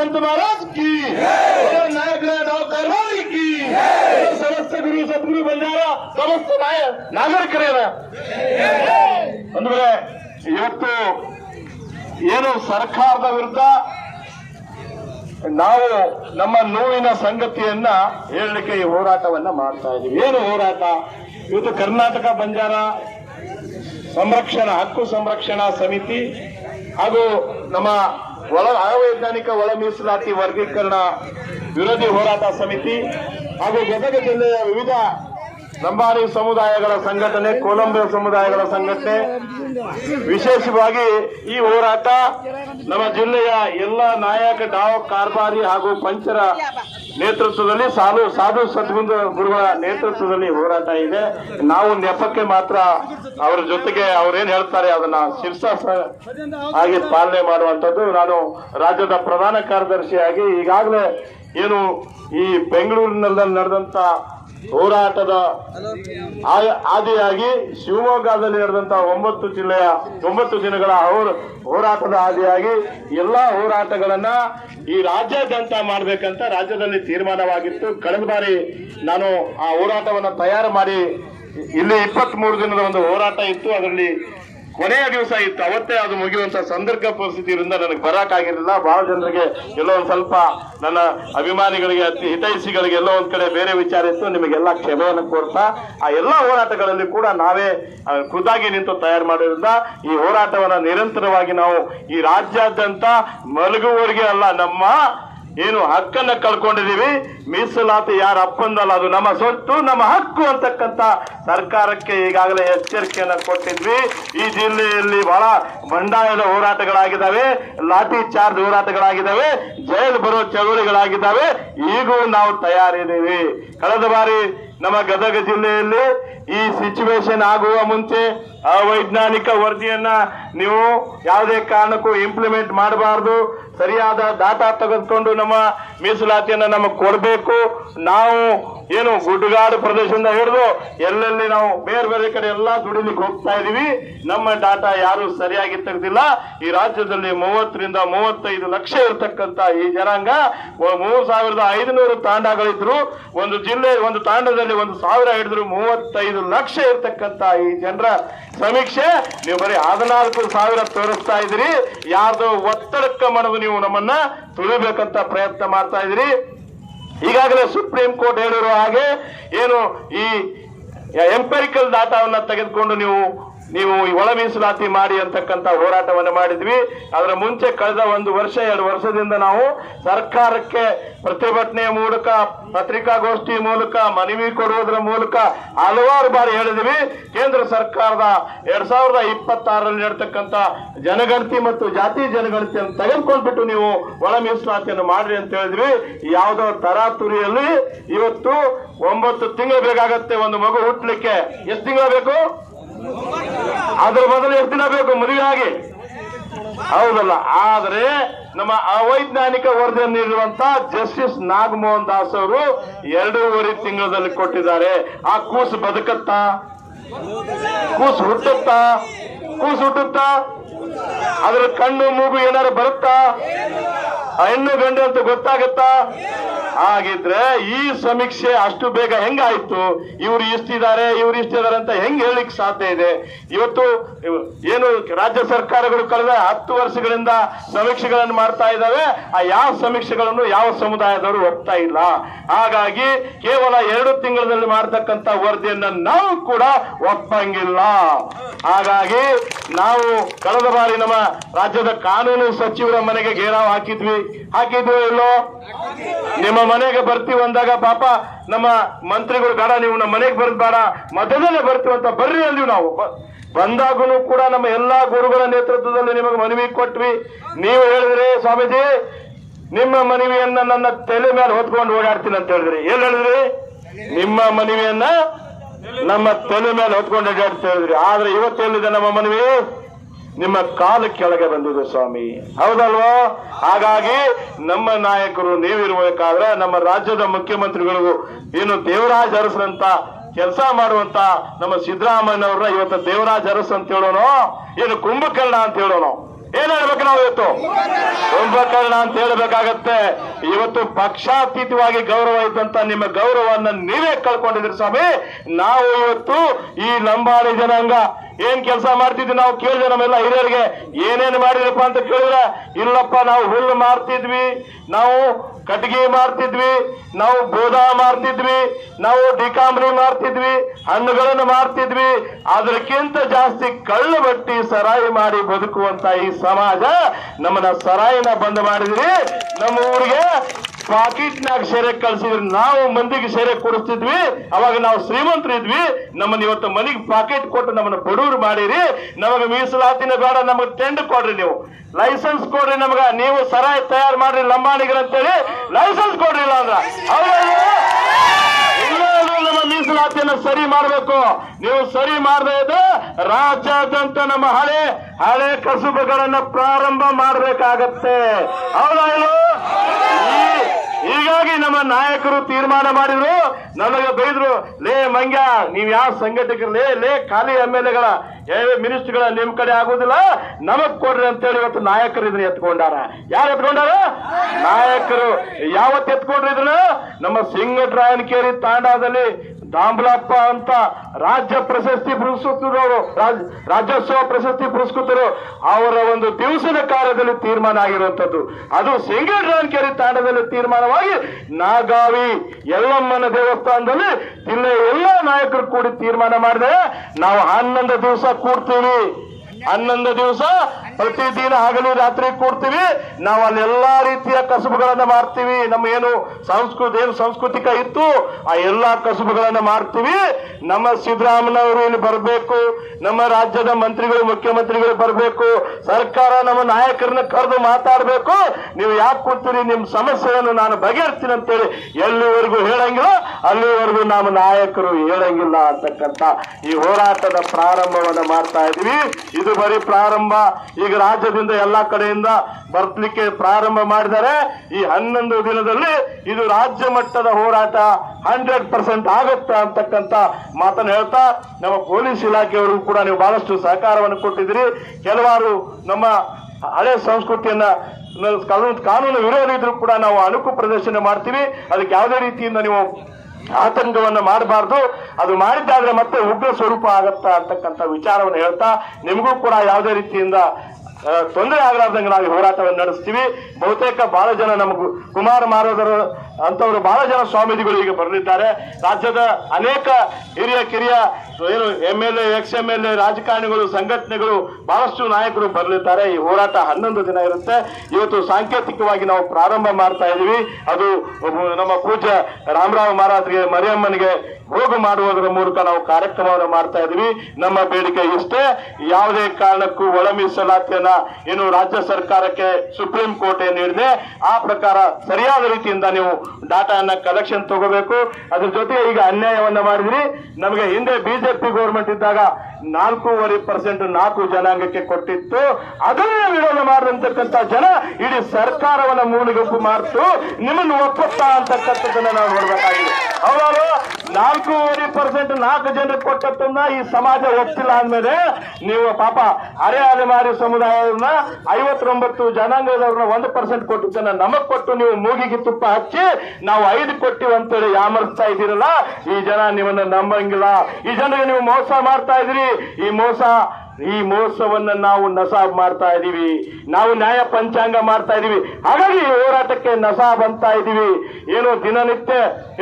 संत महाराज की नायकनाथ राव करवाली की समस्त गुरु सद्गुरु बंजारा ಸಮಸ್ತ ನಾಯ ನಾಗರಿಕರೇನ. ಅಂದ್ರೆ ಇವತ್ತು ಏನು ಸರ್ಕಾರದ ವಿರುದ್ಧ ನಾವು ನಮ್ಮ ನೋವಿನ ಸಂಗತಿಯನ್ನ ಹೇಳಲಿಕ್ಕೆ ಈ ಹೋರಾಟವನ್ನ ಮಾಡ್ತಾ ಇದೀವಿ ಏನು ಹೋರಾಟ? ಇವತ್ತು ಕರ್ನಾಟಕ ಬಂಜಾರ ಸಂರಕ್ಷಣಾ ಹಕ್ಕು ಸಂರಕ್ಷಣಾ ಸಮಿತಿ ಹಾಗೂ ನಮ್ಮ ಒಳ ಅವೈಜ್ಞಾನಿಕ ಒಳ ಮೀಸಲಾತಿ ವರ್ಗೀಕರಣ ವಿರೋಧಿ ಹೋರಾಟ ಸಮಿತಿ ಹಾಗೂ ಗದಗ ಜಿಲ್ಲೆಯ ವಿವಿಧ ಲಂಬಾಣಿ ಸಮುದಾಯಗಳ ಸಂಘಟನೆ ಕೋಲಂಬಿಯ ಸಮುದಾಯಗಳ ಸಂಘಟನೆ. ವಿಶೇಷವಾಗಿ ಈ ಹೋರಾಟ ನಮ್ಮ ಜಿಲ್ಲೆಯ ಎಲ್ಲ ನಾಯಕ ಡಾವ್ ಕಾರ್ಬಾರಿ ಹಾಗೂ ಪಂಚರ ನೇತೃತ್ವದಲ್ಲಿ ಸಾಲು ಸಾಧು ಸದ್ಗುಂದ ಗುರುಗಳ ನೇತೃತ್ವದಲ್ಲಿ ಹೋರಾಟ ಇದೆ. ನಾವು ನೆಪಕ್ಕೆ ಮಾತ್ರ ಅವರ ಜೊತೆಗೆ ಅವ್ರೇನ್ ಹೇಳ್ತಾರೆ ಅದನ್ನ ಶಿರ್ಸಾಸ ಆಗಿ ಪಾಲನೆ ಮಾಡುವಂತದ್ದು ನಾನು ರಾಜ್ಯದ ಪ್ರಧಾನ ಕಾರ್ಯದರ್ಶಿಯಾಗಿ ಈಗಾಗಲೇ ಏನು ಈ ಬೆಂಗಳೂರಿನಲ್ಲಿ ನಡೆದಂತ ಹೋರಾಟದ ಆದಿಯಾಗಿ ಶಿವಮೊಗ್ಗದಲ್ಲಿ ನಡೆದಂತಹ ಒಂಬತ್ತು ಜಿಲ್ಲೆಯ ಒಂಬತ್ತು ದಿನಗಳ ಹೋರ- ಹೋರಾಟದ ಆದಿಯಾಗಿ ಎಲ್ಲಾ ಹೋರಾಟಗಳನ್ನ ಈ ರಾಜ್ಯಾದ್ಯಂತ ಮಾಡಬೇಕಂತ ರಾಜ್ಯದಲ್ಲಿ ತೀರ್ಮಾನವಾಗಿತ್ತು. ಕಳೆದ ಬಾರಿ ನಾನು ಆ ಹೋರಾಟವನ್ನು ತಯಾರು ಮಾಡಿ ಇಲ್ಲಿ ಇಪ್ಪತ್ತ್ ಮೂರು ದಿನದ ಒಂದು ಹೋರಾಟ ಇತ್ತು. ಅದರಲ್ಲಿ ಕೊನೆಯ ದಿವಸ ಇತ್ತು. ಅವತ್ತೇ ಅದು ಮುಗಿಯುವಂತ ಸಂದರ್ಭ ಪರಿಸ್ಥಿತಿ ಇರಿಂದ ನನಗೆ ಬರಕ್ಕಾಗಿರಲಿಲ್ಲ. ಬಹಳ ಜನರಿಗೆ ಎಲ್ಲೋ ಒಂದ್ ಸ್ವಲ್ಪ ನನ್ನ ಅಭಿಮಾನಿಗಳಿಗೆ, ಅತಿ ಹಿತೈಷಿಗಳಿಗೆ ಎಲ್ಲೋ ಒಂದ್ ಕಡೆ ಬೇರೆ ವಿಚಾರ ಇತ್ತು. ನಿಮಗೆಲ್ಲ ಕ್ಷಮೆಯನ್ನು ಕೋರ್ತಾ, ಆ ಎಲ್ಲಾ ಹೋರಾಟಗಳಲ್ಲಿ ಕೂಡ ನಾವೇ ಖುದ್ದಾಗಿ ನಿಂತು ತಯಾರು ಮಾಡೋದ್ರಿಂದ ಈ ಹೋರಾಟವನ್ನ ನಿರಂತರವಾಗಿ ನಾವು ಈ ರಾಜ್ಯಾದ್ಯಂತ ಮಲಗುವವರಿಗೆ ಅಲ್ಲ, ನಮ್ಮ ಏನು ಹಕ್ಕನ್ನ ಕಳ್ಕೊಂಡಿದೀವಿ ಮೀಸಲಾತಿ ಯಾರ ಅಪ್ಪಂದಲ್ಲ, ಅದು ನಮ್ಮ ಸೊತ್ತು, ನಮ್ಮ ಹಕ್ಕು ಅಂತಕ್ಕಂತ ಸರ್ಕಾರಕ್ಕೆ ಈಗಾಗಲೇ ಎಚ್ಚರಿಕೆಯನ್ನು ಕೊಟ್ಟಿದ್ವಿ. ಈ ಜಿಲ್ಲೆಯಲ್ಲಿ ಬಹಳ ಬಂಡಾಯದ ಹೋರಾಟಗಳಾಗಿದ್ದಾವೆ, ಲಾಠಿ ಚಾರ್ಜ್ ಹೋರಾಟಗಳಾಗಿದ್ದಾವೆ, ಜೈಲು ಬರೋ ಚಳುವಳಿಗಳಾಗಿದ್ದಾವೆ. ಈಗೂ ನಾವು ತಯಾರಿದ್ದೀವಿ. ಕಳೆದ ಬಾರಿ ನಮ್ಮ ಗದಗ ಜಿಲ್ಲೆಯಲ್ಲಿ ಈ ಸಿಚುವೇಶನ್ ಆಗುವ ಮುಂಚೆ ಅವೈಜ್ಞಾನಿಕ ವರದಿಯನ್ನ ನೀವು ಯಾವುದೇ ಕಾರಣಕ್ಕೂ ಇಂಪ್ಲಿಮೆಂಟ್ ಮಾಡಬಾರ್ದು. ಸರಿಯಾದ ಡಾಟಾ ತೆಗೆದುಕೊಂಡು ನಮ್ಮ ಮೀಸಲಾತಿಯನ್ನ ನಮಗೆ ಕೊಡಬೇಕು. ನಾವು ಏನು ಗುಡ್ಡಗಾಡು ಪ್ರದೇಶದಿಂದ ಹಿಡಿದು ಎಲ್ಲೆಲ್ಲಿ ನಾವು ಬೇರೆ ಬೇರೆ ಕಡೆ ಎಲ್ಲ ದುಡಿಲಿಕ್ಕೆ ಹೋಗ್ತಾ ಇದೀವಿ ನಮ್ಮ ಡಾಟಾ ಯಾರು ಸರಿಯಾಗಿ ತೆಗೆದಿಲ್ಲ. ಈ ರಾಜ್ಯದಲ್ಲಿ ಮೂವತ್ತರಿಂದ ಮೂವತ್ತೈದು ಲಕ್ಷ ಇರತಕ್ಕಂತ ಈ ಜನಾಂಗ ಮೂರು ಸಾವಿರದ ಐದುನೂರು ತಾಂಡಗಳಿದ್ರು. ಒಂದು ಜಿಲ್ಲೆ, ಒಂದು ತಾಂಡದಲ್ಲಿ ಒಂದು ಸಾವಿರ ಹಿಡಿದ್ರು. ಮೂವತ್ತೈದು ಲಕ್ಷ ಇರತಕ್ಕಂತ ಈ ಜನರ ಸಮೀಕ್ಷೆ. ನೀವು ಬರೀ ಹದಿನಾಲ್ಕು ಸಾವಿರ ತೋರಿಸ್ತಾ ಇದ್ದೀರಿ. ಯಾರ್ದೋ ಒತ್ತಡಕ್ಕೆ ಮಣದು ನೀವು ನಮ್ಮನ್ನ ತುಳಿಬೇಕಂತ ಪ್ರಯತ್ನ ಮಾಡ್ತಾ ಇದ್ರಿ ಈಗಾಗಲೇ ಸುಪ್ರೀಂ ಕೋರ್ಟ್ ಹೇಳಿರೋ ಹಾಗೆ ಏನು ಈ ಎಂಪೆರಿಕಲ್ ಡಾಟಾವನ್ನ ತೆಗೆದುಕೊಂಡು ನೀವು ನೀವು ಒಳ ಮೀಸಲಾತಿ ಮಾಡಿ ಅಂತಕ್ಕಂಥ ಹೋರಾಟವನ್ನು ಮಾಡಿದ್ವಿ. ಅದರ ಮುಂಚೆ ಕಳೆದ ಒಂದು ವರ್ಷ, ಎರಡು ವರ್ಷದಿಂದ ನಾವು ಸರ್ಕಾರಕ್ಕೆ ಪ್ರತಿಭಟನೆಯ ಮೂಲಕ, ಪತ್ರಿಕಾಗೋಷ್ಠಿ ಮೂಲಕ, ಮನವಿ ಕೊಡುವುದರ ಮೂಲಕ ಹಲವಾರು ಬಾರಿ ಹೇಳಿದ್ವಿ. ಕೇಂದ್ರ ಸರ್ಕಾರದ ಎರಡ್ ಸಾವಿರದ ಇಪ್ಪತ್ತಾರರಲ್ಲಿ ನಡ್ತಕ್ಕಂಥ ಜನಗಣತಿ ಮತ್ತು ಜಾತಿ ಜನಗಣತಿಯನ್ನು ತೆಗೆದುಕೊಂಡ್ಬಿಟ್ಟು ನೀವು ಒಳ ಮೀಸಲಾತಿಯನ್ನು ಮಾಡ್ರಿ ಅಂತ ಹೇಳಿದ್ವಿ. ಯಾವುದೋ ತರಾತುರಿಯಲ್ಲಿ ಇವತ್ತು ಒಂಬತ್ತು ತಿಂಗಳು ಬೇಕಾಗತ್ತೆ ಒಂದು ಮಗು ಹುಟ್ಟಲಿಕ್ಕೆ ಎಷ್ಟು ತಿಂಗಳು ಬೇಕು? ಅದ್ರ ಬದಲು ಎಷ್ಟು ದಿನ ಬೇಕು? ಮದುವೆ ಆಗಿ. ಹೌದಲ್ಲ. ಆದ್ರೆ ನಮ್ಮ ಅವೈಜ್ಞಾನಿಕ ವರದಿಯನ್ನು ನೀಡಿರುವಂತ ಜಸ್ಟಿಸ್ ನಾಗಮೋಹನ್ ದಾಸ್ ಅವರು ಎರಡೂವರೆ ತಿಂಗಳಲ್ಲಿ ಕೊಟ್ಟಿದ್ದಾರೆ. ಆ ಕೂಸು ಬದುಕತ್ತಾ? ಕೂಸು ಹುಟ್ಟುತ್ತಾ? ಕೂಸು ಹುಟ್ಟುತ್ತಾ? ಅದ್ರ ಕಣ್ಣು ಮೂಗು ಏನಾದ್ರು ಬರುತ್ತಾ? ಹೆಣ್ಣು ಗಂಡು ಅಂತ ಗೊತ್ತಾಗತ್ತಾ? ಹಾಗಿದ್ರೆ ಈ ಸಮೀಕ್ಷೆ ಅಷ್ಟು ಬೇಗ ಹೆಂಗಾಯ್ತು? ಇವ್ರು ಇಷ್ಟಿದ್ದಾರೆ ಇವ್ರು ಇಷ್ಟಿದ್ದಾರೆ ಅಂತ ಹೆಂಗ್ ಹೇಳಿಕ್ ಸಾಧ್ಯ ಇದೆ? ಇವತ್ತು ಏನು ರಾಜ್ಯ ಸರ್ಕಾರಗಳು ಕಳೆದ ಹತ್ತು ವರ್ಷಗಳಿಂದ ಸಮೀಕ್ಷೆಗಳನ್ನು ಮಾಡ್ತಾ ಇದ್ದಾವೆ. ಆ ಯಾವ ಸಮೀಕ್ಷೆಗಳನ್ನು ಯಾವ ಸಮುದಾಯದವರು ಒಪ್ತಾ ಇಲ್ಲ. ಹಾಗಾಗಿ ಕೇವಲ ಎರಡು ತಿಂಗಳಲ್ಲಿ ಮಾಡ್ತಕ್ಕಂತ ವರದಿಯನ್ನ ನಾವು ಕೂಡ ಒಪ್ಪಂಗಿಲ್ಲ. ಹಾಗಾಗಿ ನಾವು ಕಳೆದ ಬಾರಿ ನಮ್ಮ ರಾಜ್ಯದ ಕಾನೂನು ಸಚಿವರ ಮನೆಗೆ ಘೇರಾವ್ ಹಾಕಿದ್ವಿ. ಹಾಕಿದ್ವಿ ಇಲ್ಲೋ? ನಿಮ್ಮ ಮನೆಗೆ ಬರ್ತೀವಿ ಅಂದಾಗ ಪಾಪ ನಮ್ಮ ಮಂತ್ರಿಗಳು ಬೇಡ, ನೀವು ನಮ್ಮ ಮನೆಗೆ ಬರ್ಬೇಡ ಬೇಡ, ಮಧ್ಯದಲ್ಲೇ ಬರ್ತೀವಿ ಅಂತ ಬರ್ರಿ ಅಂದ್ವಿ ನಾವು. ಬಂದಾಗೂ ಕೂಡ ನಮ್ಮ ಎಲ್ಲಾ ಗುರುಗಳ ನೇತೃತ್ವದಲ್ಲಿ ನಿಮಗೆ ಮನವಿ ಕೊಟ್ವಿ. ನೀವು ಹೇಳಿದ್ರಿ, ಸ್ವಾಮೀಜಿ, ನಿಮ್ಮ ಮನವಿಯನ್ನ ನನ್ನ ತಲೆ ಮೇಲೆ ಹೊತ್ಕೊಂಡು ಓಡಾಡ್ತೀನಿ ಅಂತ ಹೇಳಿದ್ರಿ. ಎಲ್ಲಿ ಹೇಳಿದ್ರಿ? ನಿಮ್ಮ ಮನವಿಯನ್ನ ನಮ್ಮ ತಲೆ ಮೇಲೆ ಹೊತ್ಕೊಂಡು ಓಡಾಡ್ತಾ ಹೇಳಿದ್ರಿ. ಆದ್ರೆ ಇವತ್ತು ಎಲ್ಲಿದೆ ನಮ್ಮ ಮನವಿ? ನಿಮ್ಮ ಕಾಲು ಕೆಳಗೆ ಬಂದಿದೆ ಸ್ವಾಮಿ. ಹೌದಲ್ವಾ? ಹಾಗಾಗಿ ನಮ್ಮ ನಾಯಕರು ನೀವಿರ್ಬೇಕಾದ್ರೆ ನಮ್ಮ ರಾಜ್ಯದ ಮುಖ್ಯಮಂತ್ರಿಗಳಿಗೂ ಏನು ದೇವರಾಜ್ ಅರಸರಂತ ಕೆಲಸ ಮಾಡುವಂತ ನಮ್ಮ ಸಿದ್ದರಾಮಯ್ಯನವ್ರನ್ನ ಇವತ್ತು ದೇವರಾಜ್ ಅರಸ್ ಅಂತ ಹೇಳೋಣ ಏನು ಕುಂಭಕರ್ಣ ಅಂತ ಹೇಳೋಣ ಏನ್ ಹೇಳ್ಬೇಕು ನಾವು ಇವತ್ತು? ಕುಂಭಕರ್ಣ ಅಂತ ಹೇಳ್ಬೇಕಾಗತ್ತೆ. ಇವತ್ತು ಪಕ್ಷಾತೀತವಾಗಿ ಗೌರವ ಇದ್ದಂತ ನಿಮ್ಮ ಗೌರವವನ್ನ ನೀವೇ ಕಳ್ಕೊಂಡಿದ್ರಿ ಸ್ವಾಮಿ. ನಾವು ಇವತ್ತು ಈ ಲಂಬಾಣಿ ಜನಾಂಗ ಏನ್ ಕೆಲಸ ಮಾಡ್ತಿದ್ವಿ ನಾವು ಕೇಳಿದ್ವಿ ನಮ್ಮೆಲ್ಲ ಹಿರಿಯರಿಗೆ, ಏನೇನು ಮಾಡಿದ್ರಪ್ಪ ಅಂತ ಕೇಳಿದ್ರೆ, ಇಲ್ಲಪ್ಪ, ನಾವು ಹುಲ್ಲು ಮಾರ್ತಿದ್ವಿ, ನಾವು ಕಟ್ಟಿಗೆ ಮಾರ್ತಿದ್ವಿ, ನಾವು ಬೋಧ ಮಾರ್ತಿದ್ವಿ, ನಾವು ಡಿಕಾಂಬ್ರಿ ಮಾರ್ತಿದ್ವಿ, ಹಣ್ಣುಗಳನ್ನು ಮಾರ್ತಿದ್ವಿ ಅದಕ್ಕಿಂತ ಜಾಸ್ತಿ ಕಳ್ಳು ಬಟ್ಟಿ ಸರಾಯಿ ಮಾಡಿ ಬದುಕುವಂತ ಈ ಸಮಾಜ ನಮ್ಮನ್ನ ಸರಾಯಿನ ಬಂದ್ ಮಾಡಿದ್ರಿ. ನಮ್ಮ ಊರಿಗೆ ಪಾಕಿಟ್ನಾಗ ಸೆರೆ ಕಳ್ಸಿದ್ರೆ ನಾವು ಮಂದಿಗೆ ಸೆರೆ ಕೊಡಿಸ್ತಿದ್ವಿ, ಅವಾಗ ನಾವು ಶ್ರೀಮಂತರು ಇದ್ವಿ ನಮ್ಮನ್ನ ಇವತ್ತು ಮನೆಗೆ ಪಾಕೆಟ್ ಕೊಟ್ಟು ನಮ್ಮನ್ನ ಬಡವರು ಮಾಡಿರಿ. ನಮಗೆ ಮೀಸಲಾತಿನ ಬೇಡ, ನಮಗೆ ಟೆಂಡ್ ಕೊಡ್ರಿ ನೀವು. ಲೈಸೆನ್ಸ್ ಕೊಡ್ರಿ ನಮಗ. ನೀವು ಸರಾಯಿ ತಯಾರು ಮಾಡ್ರಿ ಲಂಬಾಣಿಗರಂತೇಳಿ ಲೈಸೆನ್ಸ್ ಕೊಡ್ರಿ ಇಲ್ಲ ಅಂದ್ರ ನಮ್ಮ ಮೀಸಲಾತಿಯನ್ನು ಸರಿ ಮಾಡಬೇಕು. ನೀವು ಸರಿ ಮಾಡದೇ ಇದ್ರೆ ರಾಜ್ಯಾದ್ಯಂತ ನಮ್ಮ ಹಳೆ ಹಳೆ ಕಸುಬುಗಳನ್ನ ಪ್ರಾರಂಭ ಮಾಡಬೇಕಾಗತ್ತೆ. ಹೌದಾ ಹೀಗಾಗಿ ನಮ್ಮ ನಾಯಕರು ತೀರ್ಮಾನ ಮಾಡಿದ್ರು. ನನಗೆ ಬೈದ್ರು, ಲೇ ಮಂಗ್ಯ, ನೀವ್ ಯಾವ ಸಂಘಟಕರು? ಲೇ ಲೇ ಖಾಲಿ ಎಂ ಎಲ್ ಎಗಳ ಮಿನಿಸ್ಟರ್ಗಳ ನಿಮ್ ಕಡೆ ಆಗುದಿಲ್ಲ. ನಮಗ್ ಕೊಡ್ರಿ ಅಂತೇಳಿ ಇವತ್ತು ನಾಯಕರು ಇದನ್ನ ಎತ್ಕೊಂಡಾರ. ಯಾರು ಎತ್ಕೊಂಡಾರ? ನಾಯಕರು. ಯಾವತ್ತು ಎತ್ಕೊಂಡ್ರಿ ಇದನ್ನ? ನಮ್ಮ ಸಿಂಗಟ್ರಾಯನಕೇರಿ ತಾಂಡಾದಲ್ಲಿ ದಾಂಬ್ಲಪ್ಪ ಅಂತ ರಾಜ್ಯ ಪ್ರಶಸ್ತಿ ಪುರಸ್ಕೃತರು, ರಾಜ್- ರಾಜ್ಯೋತ್ಸವ ಪ್ರಶಸ್ತಿ ಪುರಸ್ಕೃತರು ಅವರ ಒಂದು ದಿವಸದ ಕಾರ್ಯದಲ್ಲಿ ತೀರ್ಮಾನ ಆಗಿರುವಂತದ್ದು ಅದು ಸಿಂಗಡ್ರಾನ್ಕೆರೆ ತಾಂಡದಲ್ಲಿ ತೀರ್ಮಾನವಾಗಿ ನಾಗಾವಿ ಎಲ್ಲಮ್ಮನ ದೇವಸ್ಥಾನದಲ್ಲಿ ಜಿಲ್ಲೆಯ ಎಲ್ಲ ನಾಯಕರು ಕೂಡಿ ತೀರ್ಮಾನ ಮಾಡಿದ್ರೆ ನಾವು ಹನ್ನೊಂದು ದಿವಸ ಕೂಡ್ತೀವಿ. ಹನ್ನೊಂದು ದಿವಸ ಪ್ರತಿದಿನ ಹಗಲು ರಾತ್ರಿ ಕೂಡ್ತೀವಿ. ನಾವು ಅಲ್ಲಿ ಎಲ್ಲಾ ರೀತಿಯ ಕಸುಬುಗಳನ್ನ ಮಾಡ್ತೀವಿ ನಮ್ಮ ಏನು ಸಂಸ್ಕೃತಿ, ಏನು ಸಾಂಸ್ಕೃತಿಕ ಇತ್ತು, ಆ ಎಲ್ಲಾ ಕಸುಬುಗಳನ್ನ ಮಾಡ್ತೀವಿ ನಮ್ಮ ಸಿದ್ದರಾಮಯ್ಯನವರು ಇಲ್ಲಿ ಬರಬೇಕು. ನಮ್ಮ ರಾಜ್ಯದ ಮಂತ್ರಿಗಳು, ಮುಖ್ಯಮಂತ್ರಿಗಳು ಬರಬೇಕು. ಸರ್ಕಾರ ನಮ್ಮ ನಾಯಕರನ್ನ ಕರೆದು ಮಾತಾಡಬೇಕು. ನೀವು ಯಾಕೆ ಕೂಡ್ತೀರಿ ನಿಮ್ ಸಮಸ್ಯೆಯನ್ನು ನಾನು ಬಗೆಹರಿಸ್ತೀನಿ ಅಂತೇಳಿ ಎಲ್ಲಿವರೆಗೂ ಹೇಳಂಗಿಲ್ಲ, ಅಲ್ಲಿವರೆಗೂ ನಮ್ಮ ನಾಯಕರು ಹೇಳಂಗಿಲ್ಲ ಅಂತಕ್ಕಂಥ ಈ ಹೋರಾಟದ ಪ್ರಾರಂಭವನ್ನ ಮಾಡ್ತಾ ಇದೀವಿ. ಇದು ಬರೀ ಪ್ರಾರಂಭ. ಈಗ ರಾಜ್ಯದಿಂದ ಎಲ್ಲಾ ಕಡೆಯಿಂದ ಬರ್ತಲಿಕ್ಕೆ ಪ್ರಾರಂಭ ಮಾಡಿದರೆ ಈ ಹನ್ನೊಂದು ದಿನದಲ್ಲಿ ಇದು ರಾಜ್ಯ ಮಟ್ಟದ ಹೋರಾಟ ಹಂಡ್ರೆಡ್ ಪರ್ಸೆಂಟ್ ಆಗುತ್ತೆ ಅಂತಕ್ಕಂತ ಮಾತನ್ನು ಹೇಳ್ತಾ ನಮ್ಮ ಪೊಲೀಸ್ ಇಲಾಖೆಯವರಿಗೂ ಕೂಡ ನೀವು ಬಹಳಷ್ಟು ಸಹಕಾರವನ್ನು ಕೊಟ್ಟಿದ್ದೀರಿ. ಕೆಲವಾರು ನಮ್ಮ ಹಳೆ ಸಂಸ್ಕೃತಿಯನ್ನ ಕಾನೂನು ವಿರೋಧ ಇದ್ರೂ ಕೂಡ ನಾವು ಅಣುಕು ಪ್ರದರ್ಶನ ಮಾಡ್ತೀವಿ. ಅದಕ್ಕೆ ಯಾವುದೇ ರೀತಿಯಿಂದ ನೀವು ಆತಂಕವನ್ನು ಮಾಡಬಾರ್ದು. ಅದು ಮಾಡಿದ್ದಾದ್ರೆ ಮತ್ತೆ ಉಗ್ರ ಸ್ವರೂಪ ಆಗತ್ತಾ ಅಂತಕ್ಕಂಥ ವಿಚಾರವನ್ನು ಹೇಳ್ತಾ ನಿಮಗೂ ಕೂಡ ಯಾವುದೇ ರೀತಿಯಿಂದ ತೊಂದರೆ ಆಗಲಾರ್ದಂಗೆ ನಾವು ಹೋರಾಟವನ್ನು ನಡೆಸ್ತೀವಿ. ಬಹುತೇಕ ಬಹಳ ಜನ ನಮಗೂ ಕುಮಾರ ಮಾರೋದರ ಅಂತವರು ಬಹಳ ಜನ ಸ್ವಾಮೀಜಿಗಳು ಈಗ ಬರಲಿದ್ದಾರೆ. ರಾಜ್ಯದ ಅನೇಕ ಹಿರಿಯ, ಕಿರಿಯ ಏನು M L A, ex M L A ರಾಜಕಾರಣಿಗಳು, ಸಂಘಟನೆಗಳು ಬಹಳಷ್ಟು ನಾಯಕರು ಬರಲಿದ್ದಾರೆ. ಈ ಹೋರಾಟ ಹನ್ನೊಂದು ದಿನ ಇರುತ್ತೆ. ಇವತ್ತು ಸಾಂಕೇತಿಕವಾಗಿ ನಾವು ಪ್ರಾರಂಭ ಮಾಡ್ತಾ ಇದೀವಿ. ಅದು ನಮ್ಮ ಪೂಜ್ಯ ರಾಮರಾವ್ ಮಹಾರಾಜ್ಗೆ, ಮರಿಯಮ್ಮನಿಗೆ ಹೋಗು ಮಾಡುವುದರ ಮೂಲಕ ನಾವು ಕಾರ್ಯಕ್ರಮವನ್ನು ಮಾಡ್ತಾ ಇದೀವಿ. ನಮ್ಮ ಬೇಡಿಕೆ ಇಷ್ಟೇ. ಯಾವುದೇ ಕಾರಣಕ್ಕೂ ಒಳ ಮೀಸಲಾತಿಯನ್ನ ಏನು ರಾಜ್ಯ ಸರ್ಕಾರಕ್ಕೆ ಸುಪ್ರೀಂ ಕೋರ್ಟ್ ಏನ್ ನೀಡಿದೆ ಆ ಪ್ರಕಾರ ಸರಿಯಾದ ರೀತಿಯಿಂದ ನೀವು ಡಾಟಾನ ಕಲೆಕ್ಷನ್ ತಗೋಬೇಕು. ಅದ್ರ ಜೊತೆಗೆ ಈಗ ಅನ್ಯಾಯವನ್ನ ಮಾಡಿದ್ರಿ. ನಮಗೆ ಹಿಂದೆ ಬಿಜೆಪಿ ಗೌರ್ಮೆಂಟ್ ಇದ್ದಾಗ ನಾಲ್ಕೂವರೆ ಪರ್ಸೆಂಟ್ ನಾಲ್ಕು ಜನಾಂಗಕ್ಕೆ ಕೊಟ್ಟಿತ್ತು. ಅದನ್ನೇ ವಿರೋಧ ಮಾಡಿದಂತಕ್ಕಂಥ ಜನ ಇಡೀ ಸರ್ಕಾರವನ್ನ ಮೂಲಿಗುಂಪು ಮಾಡ್ತು. ನಿಮ್ಮನ್ನು ಒಪ್ಪುತ್ತಾ ಅಂತಕ್ಕಂಥದ್ದನ್ನ ನಾವು ನೋಡ್ಬೇಕಾಗಿದೆ. ಹೌದಲ್ವ? ನಾಲ್ಕೂವರೆ ಪರ್ಸೆಂಟ್ ನಾಲ್ಕು ಜನರಿಗೆ ಕೊಟ್ಟದ್ದನ್ನ ಈ ಸಮಾಜ ಒಪ್ಪಿಲ್ಲ ಅಂದ್ಮೇಲೆ ನೀವು ಪಾಪ ಅರೆ ಅಲೆಮಾರಿ ಸಮುದಾಯವನ್ನ ಐವತ್ತೊಂಬತ್ತು ಜನಾಂಗದವ್ರನ್ನ ಒಂದು ಪರ್ಸೆಂಟ್ ಕೊಟ್ಟಿದ್ದನ್ನ ನಮಗ್ ಕೊಟ್ಟು ನೀವು ಮೂಗಿಗೆ ತುಪ್ಪ ಹಚ್ಚಿ ನಾವು ಐದು ಕೊಟ್ಟಿವಿ ಅಂತೇಳಿ ಯಾಮರ್ಸ್ತಾ ಇದ್ದೀರಲ್ಲ, ಈ ಜನ ನಿಮ್ಮನ್ನ ನಂಬಂಗಿಲ್ಲ. ಈ ಜನರಿಗೆ ನೀವು ಮೋಸ ಮಾಡ್ತಾ ಇದ್ರಿ ಈ ಮೋಸ ಈ ಮೋಸವನ್ನ ನಾವು ನಸಾಬ್ ಮಾಡ್ತಾ ಇದ್ದೀವಿ ನಾವು ನ್ಯಾಯ ಪಂಚಾಂಗ ಮಾಡ್ತಾ ಇದ್ದೀವಿ ಹಾಗಾಗಿ ಹೋರಾಟಕ್ಕೆ ನಸಾಬ್ ಅಂತ ಇದ್ದೀವಿ ಏನು ದಿನನಿತ್ಯ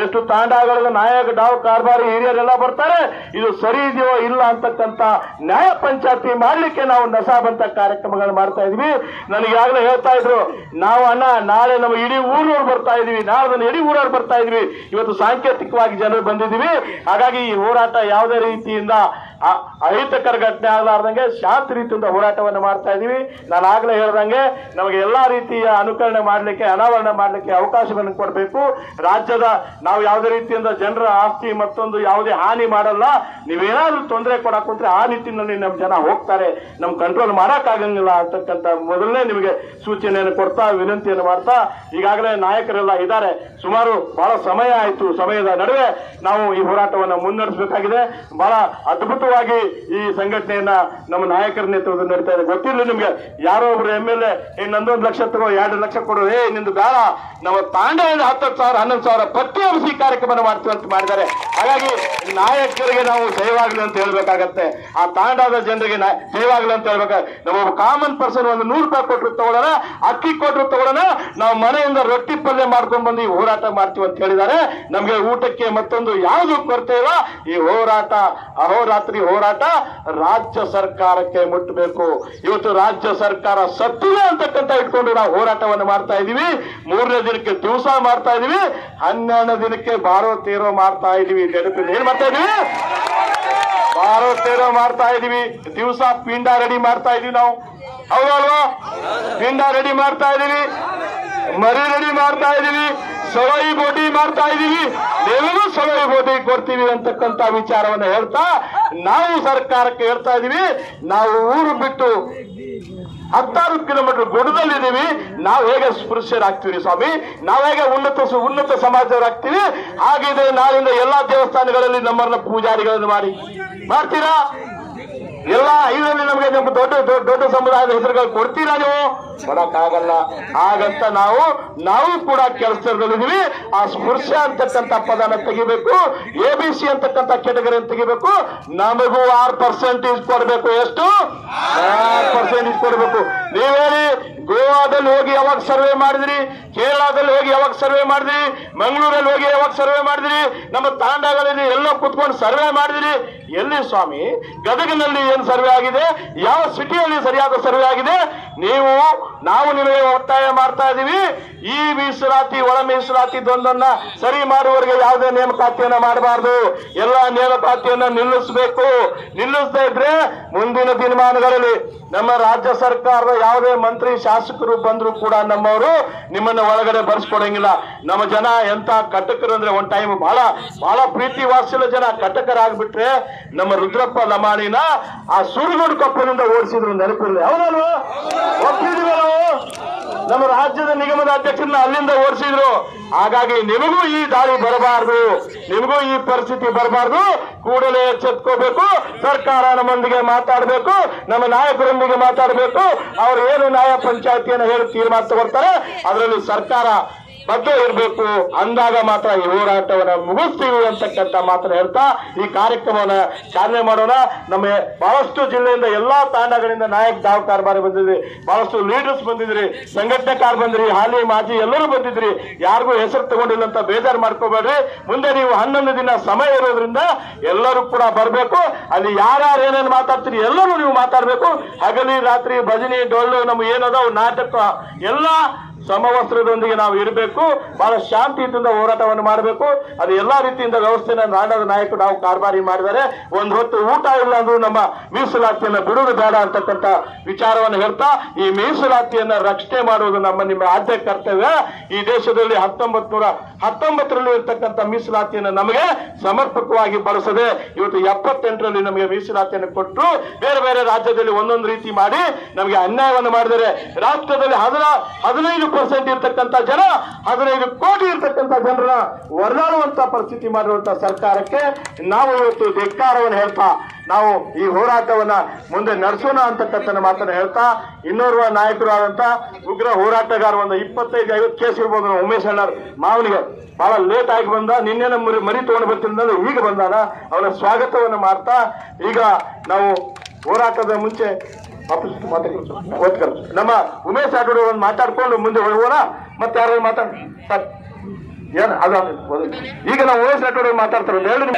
ಎಷ್ಟು ತಾಂಡಾಗಳ ನಾಯಕ ಡಾವ್ ಕಾರ್ಬಾರಿ ಹಿರಿಯರೆಲ್ಲ ಬರ್ತಾರೆ. ಇದು ಸರಿ ಇದೆಯೋ ಇಲ್ಲ ಅಂತಕ್ಕಂಥ ನ್ಯಾಯ ಪಂಚಾಯತಿ ಮಾಡಲಿಕ್ಕೆ ನಾವು ನಸಾಬ್ ಅಂತ ಕಾರ್ಯಕ್ರಮಗಳನ್ನು ಮಾಡ್ತಾ ಇದೀವಿ. ನನಗೆ ಹೇಳ್ತಾ ಇದ್ರು, ನಾವು ಅಣ್ಣ, ನಾಳೆ ನಮ್ಮ ಇಡೀ ಊರವ್ರು ಬರ್ತಾ ಇದೀವಿ. ನಾಳೆ ಇಡೀ ಊರವ್ರು ಬರ್ತಾ ಇದೀವಿ. ಇವತ್ತು ಸಾಂಕೇತಿಕವಾಗಿ ಜನರು ಬಂದಿದ್ದೀವಿ. ಹಾಗಾಗಿ ಈ ಹೋರಾಟ ಯಾವುದೇ ರೀತಿಯಿಂದ ಅ- ಅಹಿತಕರ ಘಟನೆ ಆಗಲಾರ್ದಂಗೆ ಶಾಂತ ರೀತಿಯಿಂದ ಹೋರಾಟವನ್ನು ಮಾಡ್ತಾ ಇದೀವಿ. ನಾನು ಆಗ್ಲೇ ಹೇಳ್ದಂಗೆ ನಮಗೆ ಎಲ್ಲಾ ರೀತಿಯ ಅನುಕರಣೆ ಮಾಡ್ಲಿಕ್ಕೆ, ಅನಾವರಣ ಮಾಡ್ಲಿಕ್ಕೆ ಅವಕಾಶವನ್ನು ಕೊಡಬೇಕು. ರಾಜ್ಯದ ನಾವು ಯಾವುದೇ ರೀತಿಯಿಂದ ಜನರ ಆಸ್ತಿ ಮತ್ತೊಂದು ಯಾವುದೇ ಹಾನಿ ಮಾಡಲ್ಲ. ನೀವೇನಾದ್ರೂ ತೊಂದರೆ ಕೊಡಕ್ ಆ ನಿಟ್ಟಿನಲ್ಲಿ ನಮ್ಮ ಜನ ಹೋಗ್ತಾರೆ. ನಮ್ ಕಂಟ್ರೋಲ್ ಮಾಡೋಕ್ಕಾಗಂಗಿಲ್ಲ ಅಂತಕ್ಕಂಥ ಮೊದಲನೇ ನಿಮಗೆ ಸೂಚನೆಯನ್ನು ಕೊಡ್ತಾ, ವಿನಂತಿಯನ್ನು ಮಾಡ್ತಾ ಈಗಾಗಲೇ ನಾಯಕರೆಲ್ಲ ಇದ್ದಾರೆ. ಸುಮಾರು ಬಹಳ ಸಮಯ ಆಯಿತು. ಸಮಯದ ನಡುವೆ ನಾವು ಈ ಹೋರಾಟವನ್ನು ಮುನ್ನಡೆಸಬೇಕಾಗಿದೆ. ಬಹಳ ಅದ್ಭುತ ಅದ್ಭುತವಾಗಿ ಈ ಸಂಘಟನೆಯನ್ನ ನಮ್ಮ ನಾಯಕರ ನೇತೃತ್ವದಲ್ಲಿ ನಡೀತಾ ಇದೆ. ಗೊತ್ತಿರಲಿ ನಿಮ್ಗೆ, ಯಾರೋ ಒಬ್ರು ಎಂ ಎಲ್ ಎ ನಂದೊಂದು ಲಕ್ಷ ತಗೋ, ಎರಡು ಲಕ್ಷ ಕೊಡು, ಏ, ನಿಂದು ಬೇಡ. ನಮ್ಮ ತಾಂಡದಿಂದ ಹತ್ತತ್ತು ಸಾವಿರ, ಹನ್ನೊಂದು ಸಾವಿರ ಪಟ್ಟಿ ಹರಿಸಿ ಕಾರ್ಯಕ್ರಮ ಮಾಡ್ತೀವಿ ಅಂತ ಮಾಡಿದ್ದಾರೆ. ಹಾಗಾಗಿ ನಾಯಕರಿಗೆ ನಾವು ಜಯವಾಗ್ಲಿ ಅಂತ ಹೇಳ್ಬೇಕಾಗತ್ತೆ. ಆ ತಾಂಡದ ಜನರಿಗೆ ಜಯವಾಗ್ಲಿ ಅಂತ ಹೇಳ್ಬೇಕಾಗ ನಮ್ಮ ಕಾಮನ್ ಪರ್ಸನ್ ಒಂದು ನೂರು ರೂಪಾಯಿ ಕೊಟ್ಟರು ತಗೊಳ್ಳೋಣ, ಅಕ್ಕಿ ಕೊಟ್ಟರು ತಗೊಳ್ಳೋಣ, ನಾವು ಮನೆಯಿಂದ ರೊಟ್ಟಿ ಪಲ್ಯ ಮಾಡ್ಕೊಂಡು ಬಂದು ಈ ಹೋರಾಟ ಮಾಡ್ತೀವಿ ಅಂತ ಹೇಳಿದ್ದಾರೆ. ನಮ್ಗೆ ಊಟಕ್ಕೆ ಮತ್ತೊಂದು ಯಾವುದು ಕೊರತೆ ಇಲ್ಲ ಈ ಹೋರಾಟ, ಅಹೋರಾತ್ರಿ ಹೋರಾಟ ರಾಜ್ಯ ಸರ್ಕಾರಕ್ಕೆ ಮುಟ್ಟಬೇಕು. ಇವತ್ತು ರಾಜ್ಯ ಸರ್ಕಾರ ಸತ್ತಿದೆ ಅಂತಕ್ಕಂತ ಇಟ್ಕೊಂಡು ನಾವು ಹೋರಾಟವನ್ನು ಮಾಡ್ತಾ ಇದೀವಿ ಮೂರನೇ ದಿನಕ್ಕೆ ದಿವಸ ಮಾಡ್ತಾ ಇದೀವಿ ಹನ್ನೆರಡನೇ ದಿನಕ್ಕೆ ಬಾರೋ ತೇರೋ ಮಾಡ್ತಾ ಇದೀವಿ ನೆನಪಿನ ಏನ್ ಮಾಡ್ತಾ ಇದೀವಿ ಬಾರೋ ತೇರೋ ಮಾಡ್ತಾ ಇದೀವಿ ದಿವಸ ಪಿಂಡ ರೆಡಿ ಮಾಡ್ತಾ ಇದೀವಿ ನಾವು. ಹೌದಲ್ವಾ? ಪಿಂಡ ರೆಡಿ ಮಾಡ್ತಾ ಇದೀವಿ ಮರಿ ರೆಡಿ ಮಾಡ್ತಾ ಇದೀವಿ ಸೊಲೈ ಬೋಡಿ ಮಾಡ್ತಾ ಇದೀವಿ ನೀವು ಸೊಲೈ ಬೋಡಿ ಕೊಡ್ತೀವಿ ಅಂತಕ್ಕಂತ ವಿಚಾರವನ್ನ ಹೇಳ್ತಾ ನಾವು ಸರ್ಕಾರಕ್ಕೆ ಹೇಳ್ತಾ ಇದೀವಿ ನಾವು ಊರು ಬಿಟ್ಟು ಹತ್ತಾರು ಕಿಲೋಮೀಟರ್ ಗುಡದಲ್ಲಿದ್ದೀವಿ ನಾವು ಹೇಗೆ ಸ್ಪೃಶ್ಯರಾಗ್ತೀವಿ ಸ್ವಾಮಿ? ನಾವು ಹೇಗೆ ಉನ್ನತ ಉನ್ನತ ಸಮಾಜರಾಗ್ತೀವಿ ಹಾಗಿದ್ರೆ ನಾಳಿಂದ ಎಲ್ಲಾ ದೇವಸ್ಥಾನಗಳಲ್ಲಿ ನಮ್ಮನ್ನ ಪೂಜಾರಿಗಳನ್ನು ಮಾಡಿ. ಮಾಡ್ತೀರಾ? ಎಲ್ಲ ಐದರಲ್ಲಿ ನಮಗೆ ನಮ್ಮ ದೊಡ್ಡ ದೊಡ್ಡ ಸಮುದಾಯದ ಹೆಸರುಗಳು ಕೊಡ್ತೀರಾ ನೀವು? ಕೊಡಕ್ಕಾಗಲ್ಲ ಹಾಗಂತ ನಾವು ನಾವು ಕೂಡ ಕೆಲಸದಲ್ಲಿದ್ದೀವಿ. ಆ ಸ್ಪರ್ಶ ಅಂತಕ್ಕಂಥ ಪದನ ತೆಗಿಬೇಕು ಎ ಬಿ ಸಿ ಅಂತಕ್ಕಂಥ ಕೆಟಗರಿ ತೆಗಿಬೇಕು. ನಮಗೂ ಆರ್ ಪರ್ಸೆಂಟೇಜ್ ಕೊಡಬೇಕು. ಎಷ್ಟು? ಆರ್ ಪರ್ಸೆಂಟೇಜ್ ಕೊಡಬೇಕು. ನೀವು ಹೇಳಿ ಗೋವಾದಲ್ಲಿ ಹೋಗಿ ಯಾವಾಗ ಸರ್ವೆ ಮಾಡಿದ್ರಿ? ಕೇರಳದಲ್ಲಿ ಹೋಗಿ ಯಾವಾಗ ಸರ್ವೆ ಮಾಡಿದ್ರಿ? ಮಂಗಳೂರಲ್ಲಿ ಹೋಗಿ ಯಾವಾಗ ಸರ್ವೆ ಮಾಡಿದ್ರಿ? ನಮ್ಮ ತಾಂಡಗಳಲ್ಲಿ ಎಲ್ಲೋ ಕುತ್ಕೊಂಡು ಸರ್ವೆ ಮಾಡಿದ್ರಿ? ಎಲ್ಲಿ ಸ್ವಾಮಿ? ಗದಗಿನಲ್ಲಿ ಏನು ಸರ್ವೆ ಆಗಿದೆ? ಯಾವ ಸಿಟಿಯಲ್ಲಿ ಸರಿಯಾದ ಸರ್ವೆ ಆಗಿದೆ? ನೀವು, ನಾವು ನಿಮಗೆ ಒತ್ತಾಯ ಮಾಡ್ತಾ ಇದೀವಿ. ಈ ಮೀಸಲಾತಿ, ಒಳ ಮೀಸಲಾತಿ ದ್ವಂದ್ವನ್ನ ಸರಿ ಮಾಡುವವರಿಗೆ ಯಾವುದೇ ನೇಮಕಾತಿಯನ್ನ ಮಾಡಬಾರ್ದು. ಎಲ್ಲ ನೇಮಕಾತಿಯನ್ನ ನಿಲ್ಲಿಸಬೇಕು. ನಿಲ್ಲಿಸದೇ ಇದ್ರೆ ಮುಂದಿನ ದಿನಮಾನಗಳಲ್ಲಿ ನಮ್ಮ ರಾಜ್ಯ ಸರ್ಕಾರದ ಯಾವುದೇ ಮಂತ್ರಿ, ಶಾಸಕರು ಬಂದ್ರು ಕೂಡ ನಮ್ಮವರು ನಿಮ್ಮನ್ನ ಒಳಗಡೆ ಬರ್ಸ್ಕೊಡಂಗಿಲ್ಲ. ನಮ್ಮ ಜನ ಎಂತ ಕಟಕರು ಅಂದ್ರೆ ಒನ್ ಟೈಮ್ ಬಹಳ ಬಹಳ ಪ್ರೀತಿ ವಾತ್ಸಲ್ಯ ಜನ ಕಟಕರಾಗ್ಬಿಟ್ರೆ ನಮ್ಮ ರುದ್ರಪ್ಪ ಲಮಾಣಿನ ಆ ಸುರಗೋಡು ಕೊಪ್ಪದಿಂದ ಓಡಿಸಿದ್ರು ನೆನಪಿರಲಿ. ಹೌದಲ್ವಾ? ಒಪ್ಪಿದ್ರು ನಮ್ಮ ರಾಜ್ಯದ ನಿಗಮದ ಅಧ್ಯಕ್ಷರನ್ನ ಅಲ್ಲಿಂದ ಓಡಿಸಿದ್ರು. ಹಾಗಾಗಿ ನಿಮಗೂ ಈ ದಾಳಿ ಬರಬಾರದು. ನಿಮಗೂ ಈ ಪರಿಸ್ಥಿತಿ ಬರಬಾರದು. ಕೂಡಲೇ ಎಚ್ಚೆತ್ಕೋಬೇಕು. ಸರ್ಕಾರ ನಮ್ಮೊಂದಿಗೆ ಮಾತಾಡಬೇಕು. ನಮ್ಮ ನಾಯಕರೊಂದಿಗೆ ಮಾತಾಡಬೇಕು. ಅವ್ರು ಏನು ನ್ಯಾಯ ಪಂಚಾಯತಿಯನ್ನು ಹೇಳಿ ತೀರ್ಮಾನ ತಗೊಳ್ತಾರೆ, ಅದರಲ್ಲಿ ಸರ್ಕಾರ ಬದ್ಧ ಇರಬೇಕು. ಅಂದಾಗ ಮಾತ್ರ ಈ ಹೋರಾಟವನ್ನ ಮುಗಿಸ್ತೀವಿ ಅಂತಕ್ಕಂಥ ಮಾತ್ರ ಹೇಳ್ತಾ ಈ ಕಾರ್ಯಕ್ರಮವನ್ನ ಚಾಲನೆ ಮಾಡೋಣ. ನಮ್ಮ ಬಹಳಷ್ಟು ಜಿಲ್ಲೆಯಿಂದ ಎಲ್ಲಾ ತಾಂಡಗಳಿಂದ ನಾಯಕ ದಾವ್ ಕಾರ್ಬಾರಿ ಬಂದಿದ್ರಿ. ಬಹಳಷ್ಟು ಲೀಡರ್ಸ್ ಬಂದಿದ್ರಿ. ಸಂಘಟನೆಕಾರ ಬಂದ್ರಿ, ಹಾಲಿ, ಮಾಜಿ ಎಲ್ಲರೂ ಬಂದಿದ್ರಿ. ಯಾರಿಗೂ ಹೆಸರು ತಗೊಂಡಿಲ್ಲ ಅಂತ ಬೇಜಾರು ಮಾಡ್ಕೋಬೇಡ್ರಿ. ಮುಂದೆ ನೀವು ಹನ್ನೊಂದು ದಿನ ಸಮಯ ಇರೋದ್ರಿಂದ ಎಲ್ಲರೂ ಕೂಡ ಬರಬೇಕು. ಅಲ್ಲಿ ಯಾರ್ಯಾರು ಏನೇನು ಮಾತಾಡ್ತೀರಿ ಎಲ್ಲರೂ ನೀವು ಮಾತಾಡಬೇಕು. ಹಗಲಿ, ರಾತ್ರಿ, ಭಜನೆ, ಡೊಳ್ಳು ನಮ್ಗೆ ಏನದ ನಾಟಕ, ಎಲ್ಲಾ ಸಮವಸ್ತ್ರದೊಂದಿಗೆ ನಾವು ಇರಬೇಕು, ಬಹಳ ಶಾಂತಿಯಿಂದ ಹೋರಾಟವನ್ನು ಮಾಡಬೇಕು. ಅದು ಎಲ್ಲಾ ರೀತಿಯಿಂದ ವ್ಯವಸ್ಥೆನ ನಾಡದ ನಾಯಕರು ನಾವು ಕಾರ್ಬಾರಿ ಮಾಡಿದರೆ ಒಂದು ಹೊತ್ತು ಊಟ ಇಲ್ಲ ಅಂದ್ರೂ ನಮ್ಮ ಮೀಸಲಾತಿಯನ್ನ ಬಿಡುವುದು ಬೇಡ ಅಂತಕ್ಕಂಥ ವಿಚಾರವನ್ನು ಹೇಳ್ತಾ, ಈ ಮೀಸಲಾತಿಯನ್ನ ರಕ್ಷಣೆ ಮಾಡುವುದು ನಮ್ಮ ನಿಮ್ಮ ಆದ್ಯ ಕರ್ತವ್ಯ. ಈ ದೇಶದಲ್ಲಿ ಹತ್ತೊಂಬತ್ ನೂರ ಹತ್ತೊಂಬತ್ತರಲ್ಲಿ ಇರ್ತಕ್ಕಂಥ ಮೀಸಲಾತಿಯನ್ನು ನಮಗೆ ಸಮರ್ಪಕವಾಗಿ ಬಳಸದೆ, ಇವತ್ತು ಎಪ್ಪತ್ತೆಂಟರಲ್ಲಿ ನಮಗೆ ಮೀಸಲಾತಿಯನ್ನು ಕೊಟ್ಟು ಬೇರೆ ಬೇರೆ ರಾಜ್ಯದಲ್ಲಿ ಒಂದೊಂದು ರೀತಿ ಮಾಡಿ ನಮಗೆ ಅನ್ಯಾಯವನ್ನು ಮಾಡಿದರೆ ರಾಷ್ಟ್ರದಲ್ಲಿ ಹದಿನ, ಹದಿನೈದು ಪರ್ಸೆಂಟ್ ಇರ್ತಕ್ಕಂಥ ಜನ, ಹದಿನೈದು ಕೋಟಿ ಇರ್ತಕ್ಕಂಥ ಜನರ ಒರದಾಡುವಂತ ಪರಿಸ್ಥಿತಿ ಮಾಡಿರುವಂತ ಸರ್ಕಾರಕ್ಕೆ ನಾವು ಇವತ್ತು ಧಿಕ್ಕಾರವನ್ನು ಹೇಳ್ತಾ, ನಾವು ಈ ಹೋರಾಟವನ್ನ ಮುಂದೆ ನಡೆಸೋಣ ಅಂತಕ್ಕಂಥ ಮಾತನ್ನ ಹೇಳ್ತಾ, ಇನ್ನೋರ್ವ ನಾಯಕರು ಆದಂತ ಉಗ್ರ ಹೋರಾಟಗಾರ ಒಂದು ಇಪ್ಪತ್ತೈದು, ಐವತ್ತು ಕೇಸ್ ಇರ್ಬೋದು ಉಮೇಶ್ ಅಣ್ಣರ್ ಮಾವನಿಗೆ ಬಹಳ ಲೇಟ್ ಆಗಿ ಬಂದ, ನಿನ್ನೆ ಮರಿ ಮರಿ ತಗೊಂಡು ಬರ್ತೀನಿ ಈಗ ಬಂದಾನ, ಅವನ ಸ್ವಾಗತವನ್ನು ಮಾಡ್ತಾ, ಈಗ ನಾವು ಹೋರಾಟದ ಮುಂಚೆ ಮಾತಾಡ್ಕೊಂಡು ಓದ್ಕರ್. ನಮ್ಮ ಉಮೇಶ್ ಆಟೋಡ ಒಂದು ಮಾತಾಡ್ಕೊಂಡು ಮುಂದೆ ಹೋಗೋಣ, ಮತ್ತೆ ಯಾರು ಮಾತಾಡ ಏನು, ಅದು ಈಗ ನಾವು ಉಮೇಶ್ ಆಟೋಡ ಮಾತಾಡ್ತಾರೆ ಎರಡು